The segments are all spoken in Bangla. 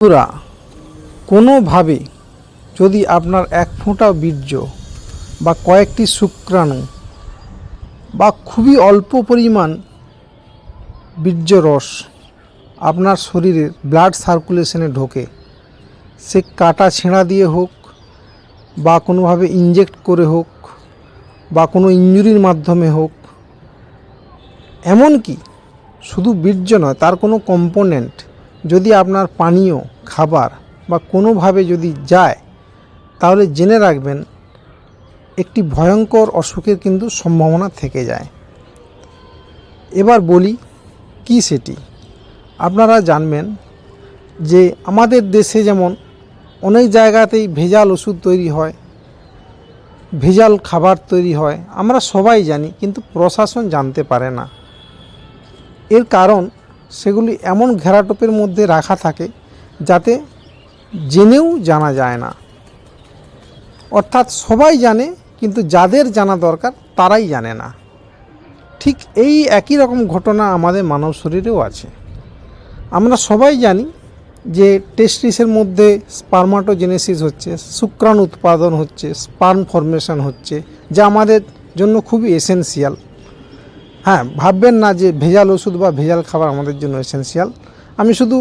বন্ধুরা, কোনোভাবে যদি আপনার এক ফোঁটা বীর্য বা কয়েকটি শুক্রাণু বা খুবই অল্প পরিমাণ বীর্য রস আপনার শরীরের ব্লাড সার্কুলেশনে ঢোকে, সে কাটা ছেঁড়া দিয়ে হোক বা কোনোভাবে ইনজেক্ট করে হোক বা কোনো ইঞ্জুরির মাধ্যমে হোক, এমনকি শুধু বীর্য নয়, তার কোনো কম্পোনেন্ট যদি আপনার পানীয় খাবার বা কোনোভাবে যদি যায়, তাহলে জেনে রাখবেন একটি ভয়ঙ্কর অসুখের কিন্তু সম্ভাবনা থেকে যায়। এবার বলি, কি সেটি? আপনারা জানবেন যে আমাদের দেশে যেমন অনেক জায়গাতেই ভেজাল ওষুধ তৈরি হয়, ভেজাল খাবার তৈরি হয়, আমরা সবাই জানি, কিন্তু প্রশাসন জানতে পারে না। এর কারণ সেগুলি এমন ঘেরাটোপের মধ্যে রাখা থাকে যাতে জেনেও জানা যায় না। অর্থাৎ সবাই জানে, কিন্তু যাদের জানা দরকার তারাই জানে না। ঠিক এই একই রকম ঘটনা আমাদের মানব শরীরেও আছে। আমরা সবাই জানি যে টেস্টিসের মধ্যে স্পার্মাটোজেনেসিস হচ্ছে, শুক্রাণু উৎপাদন হচ্ছে, স্পার্ম ফর্মেশন হচ্ছে, যা আমাদের জন্য খুবই এসেনশিয়াল। হ্যাঁ ভাববেন না যে ভেজাল ওষুধ বা ভেজাল খাবার আমাদের জন্য এসেনশিয়াল আমি শুধু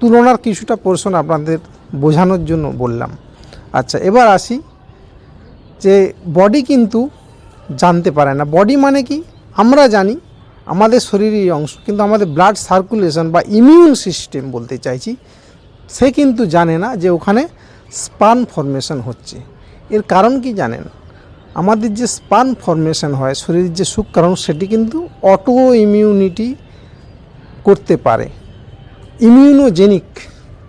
তুলনার কিছুটা পোর্শন আপনাদের বোঝানোর জন্য বললাম। আচ্ছা এবার আসি যে বডি কিন্তু জানতে পারে না। বডি মানে কি? আমরা জানি আমাদের শরীরের অংশ, কিন্তু আমাদের ব্লাড সার্কুলেশন বা ইমিউন সিস্টেম বলতে চাইছি, সে কিন্তু জানে না যে ওখানে স্পান ফর্মেশন হচ্ছে। এর কারণ কি জানেন? আমাদের যে স্পান ফর্মেশন হয়, শরীরের যে সুখ কারণ, সেটি কিন্তু অটো ইমিউনিটি করতে পারে। ইমিউনোজেনিক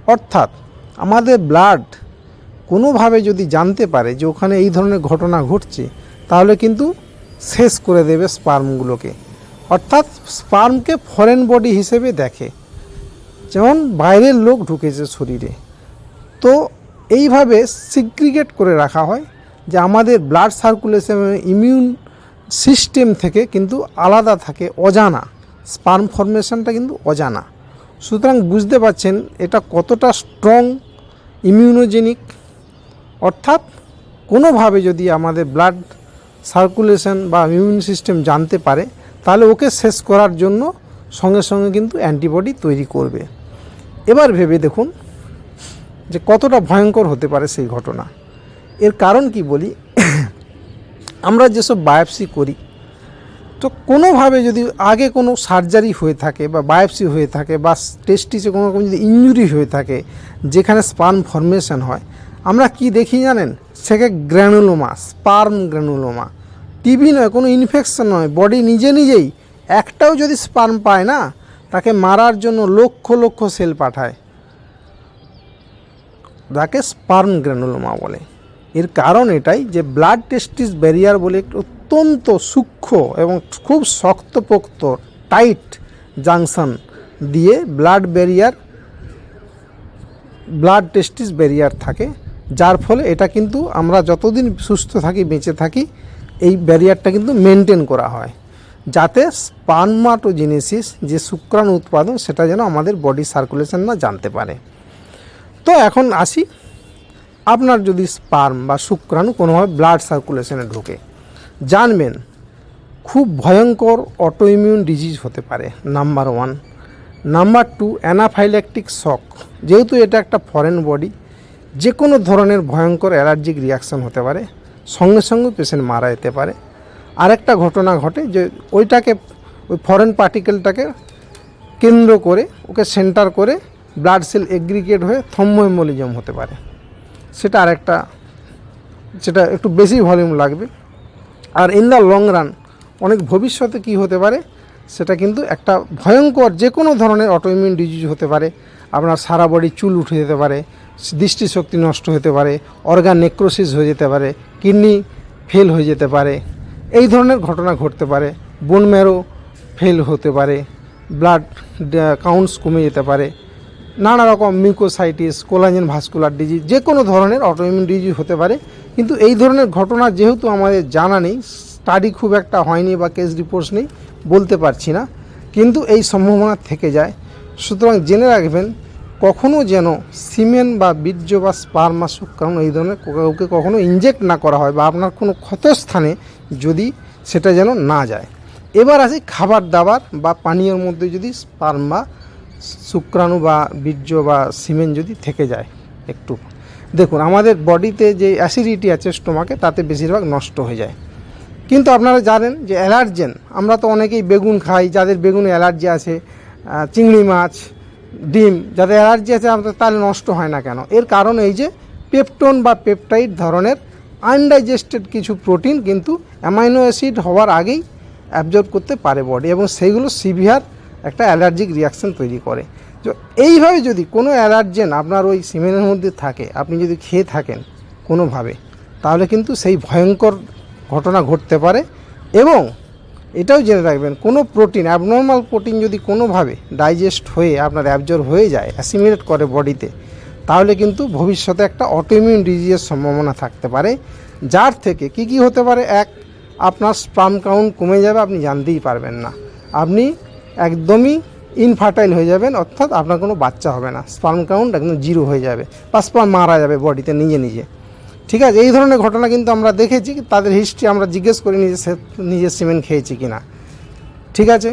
অর্থাৎ আমাদের ব্লাড কোনোভাবে যদি জানতে পারে যে ওখানে এই ধরনের ঘটনা ঘটছে, তাহলে কিন্তু শেষ করে দেবে স্পার্মগুলোকে অর্থাৎ স্পার্মকে ফরেন বডি হিসেবে দেখে। যেমন বাইরের লোক ঢুকেছে শরীরে। তো এইভাবে সিগ্রিগেট করে রাখা হয়। যে আমাদের ব্লাড সার্কুলেশন ইমিউন সিস্টেম থেকে কিন্তু আলাদা থাকে, অজানা। স্পার্ম ফর্মেশনটা কিন্তু অজানা। সুতরাং বুঝতে পারছেন এটা কতটা স্ট্রং ইমিউনোজেনিক অর্থাৎ কোনোভাবে যদি আমাদের ব্লাড সার্কুলেশন বা ইমিউন সিস্টেম জানতে পারে, তাহলে ওকে শেষ করার জন্য সঙ্গে সঙ্গে কিন্তু অ্যান্টিবডি তৈরি করবে। এবার ভেবে দেখুন যে কতটা ভয়ঙ্কর হতে পারে সেই ঘটনা। এর কারণ কি বলি? আমরা যেসব বায়োপসি করি, তো কোনোভাবে যদি আগে কোনো সার্জারি হয়ে থাকে বা বায়োপসি হয়ে থাকে বা টেস্টিসে কোনো রকম যদি ইঞ্জুরি হয়ে থাকে, যেখানে স্পার্ম ফর্মেশন হয়, আমরা কি দেখি জানেন? সেকে গ্র্যানুলোমা, স্পার্ম গ্র্যানুলোমা। টিবি নয়, কোনো ইনফেকশন নয়, বডি নিজে নিজেই, একটাও যদি স্পার্ম পায় না, তাকে মারার জন্য লক্ষ লক্ষ সেল পাঠায়। তাকে স্পার্ম গ্র্যানুলোমা বলে। এর কারণ এটাই যে ব্লাড টেস্টিস ব্যারিয়ার বলে একটি অত্যন্ত সূক্ষ্ম এবং খুব শক্তপোক্ত টাইট জাংশন দিয়ে blood barrier blood testis barrier থাকে। যার ফলে এটা কিন্তু আমরা যতদিন সুস্থ থাকি, বেঁচে থাকি, এই ব্যারিয়ারটা কিন্তু মেনটেন করা হয়। যাতে স্পার্মাটোজেনেসিস যে শুক্রাণু উৎপাদন, সেটা যেন আমাদের বডি সার্কুলেশন না জানতে পারে। তো এখন আসি আপনার যদি স্পার্ম বা শুক্রাণু কোনোভাবে ব্লাড সার্কুলেশনে ঢোকে, জানবেন খুব ভয়ঙ্কর অটোইমিউন ডিজিজ হতে পারে number one number two anaphylactic shock যেহেতু এটা একটা ফরেন বডি যে কোনো ধরনের ভয়ঙ্কর অ্যালার্জিক রিয়াকশন হতে পারে, সঙ্গে সঙ্গে পেশেন্ট মারা যেতে পারে। আরেকটা ঘটনা ঘটে যে ওইটাকে, ওই ফরেন পার্টিকেলটাকে কেন্দ্র করে, ওকে সেন্টার করে ব্লাড সেল এগ্রিগেট হয়ে থম্বোএম্বোলিজম হতে পারে। সেটা আরেকটা, সেটা একটু বেশি ভলিউম লাগবে। আর ইন দ্য লং রান অনেক ভবিষ্যতে কি হতে পারে, সেটা কিন্তু একটা ভয়ঙ্কর যে কোনো ধরনের অটোইমিউন ডিজিজ হতে পারে। আপনার সারা বডি চুল উঠে যেতে পারে, দৃষ্টিশক্তি নষ্ট হতে পারে অর্গান নেক্রোসিস হয়ে যেতে পারে কিডনি ফেল হয়ে যেতে পারে, এই ধরনের ঘটনা ঘটতে পারে বোন ম্যারো ফেল হতে পারে ব্লাড কাউন্টস কমে যেতে পারে। নানা রকম মিউকোসাইটিস, কোলাজেন ভাস্কুলার ডিজিজ, যে কোনো ধরনের অটোইমিউন ডিজিজ হতে পারে। কিন্তু এই ধরনের ঘটনা যেহেতু আমাদের জানা নেই স্টাডি খুব একটা হয়নি বা কেস রিপোর্টস নেই, বলতে পারছি না। কিন্তু এই সম্ভাবনা থেকে যায়। সুতরাং জেনে রাখবেন কখনও যেন সিমেন্ট বা বীর্য বা স্পার্মা শুক্রাণু এই ধরনের কাউকে কখনও ইনজেক্ট না করা হয় বা আপনার কোনো ক্ষতস্থানে যদি সেটা যেন না যায়। এবার আসি খাবার দাবার বা পানীয়র মধ্যে যদি স্পার্ম শুক্রাণু বা বীর্য বা সিমেন্ট যদি থেকে যায় একটু। দেখুন, আমাদের বডিতে যে অ্যাসিডিটি আছে স্টোমাকে তাতে বেশিরভাগ নষ্ট হয়ে যায়। কিন্তু আপনারা জানেন যে অ্যালার্জেন, আমরা তো অনেকেই বেগুন খাই, যাদের বেগুনে অ্যালার্জি আছে চিংড়ি মাছ, ডিম, যাদের অ্যালার্জি আছে, আমাদের তাহলে নষ্ট হয় না কেন? এর কারণ এই যে পেপটন বা পেপটাইড ধরনের আনডাইজেস্টেড কিছু প্রোটিন কিন্তু অ্যামাইনো অ্যাসিড হওয়ার আগেই অ্যাবজর্ব করতে পারে বডি এবং সেইগুলো সিভিয়ার একটা অ্যালার্জিক রিয়াকশন তৈরি করে। তো এইভাবে যদি কোনো অ্যালার্জেন আপনার ওই সিমেন্টের মধ্যে থাকে, আপনি যদি খেয়ে থাকেন কোনোভাবে, তাহলে কিন্তু সেই ভয়ঙ্কর ঘটনা ঘটতে পারে এবং এটাও জেনে রাখবেন, কোনো প্রোটিন অ্যাবনর্মাল প্রোটিন যদি কোনোভাবে ডাইজেস্ট হয়ে আপনার অ্যাবজর্ব হয়ে যায় অ্যাসিমিলেট করে বডিতে তাহলে কিন্তু ভবিষ্যতে একটা অটোইমিউন ডিজিজের সম্ভাবনা থাকতে পারে, যার থেকে কি কি হতে পারে? এক, আপনার স্পাম কাউন্ট কমে যাবে, আপনি জানতেই পারবেন না। আপনি একদমই ইনফার্টাইল হয়ে যাবেন অর্থাৎ আপনার কোনো বাচ্চা হবে না। স্পার্ম কাউন্ট একদম জিরো হয়ে যাবে। বা স্পাম মারা যাবে বডিতে নিজে নিজে। ঠিক আছে? এই ধরনের ঘটনা কিন্তু আমরা দেখেছি তাদের হিস্ট্রি আমরা জিজ্ঞেস করি নিজে নিজের সিমেন্ট খেয়েছি কি না ঠিক আছে?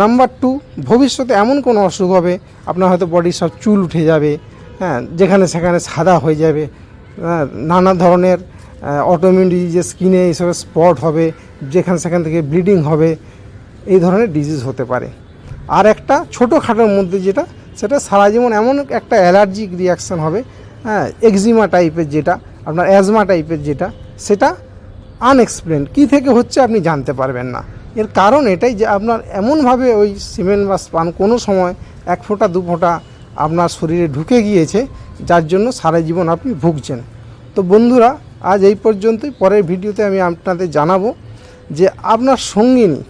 নাম্বার টু ভবিষ্যতে এমন কোনো অসুখ হবে আপনার হয়তো বডির সব চুল উঠে যাবে হ্যাঁ যেখানে সেখানে সাদা হয়ে যাবে হ্যাঁ, নানা ধরনের অটোমিউন ডিজিজে স্কিনে এইসব স্পট হবে যেখানে সেখান থেকে ব্লিডিং হবে এই ধরনের ডিজিজ হতে পারে। আর একটা ছোটোখাটোর মধ্যে যেটা, সেটা সারা জীবন এমন একটা অ্যালার্জিক রিয়াকশান হবে হ্যাঁ এক্সিমা টাইপের যেটা, আপনার অ্যাজমা টাইপের যেটা, সেটা আনএক্সপ্লেন কী থেকে হচ্ছে আপনি জানতে পারবেন না। এর কারণ এটাই যে আপনার এমনভাবে ওই সিমেন্ট বা স্পান কোনো সময় এক ফোঁটা, দু ফোঁটা আপনার শরীরে ঢুকে গিয়েছে, যার জন্য সারা জীবন আপনি ভুগছেন। তো বন্ধুরা, আজ এই পর্যন্তই। পরের ভিডিওতে আমি আপনাদের জানাব যে আপনার সঙ্গিনী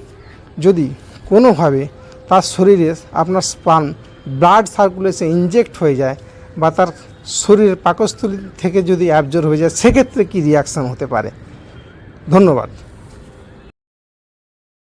যদি কোনোভাবে তার শরীরে আপনার স্পান ব্লাড সার্কুলেশন ইনজেক্ট হয়ে যায় বা তার শরীরের পাকস্থলী থেকে যদি অ্যাবজর্ব হয়ে যায়, সেক্ষেত্রে কী রিয়াকশান হতে পারে? ধন্যবাদ।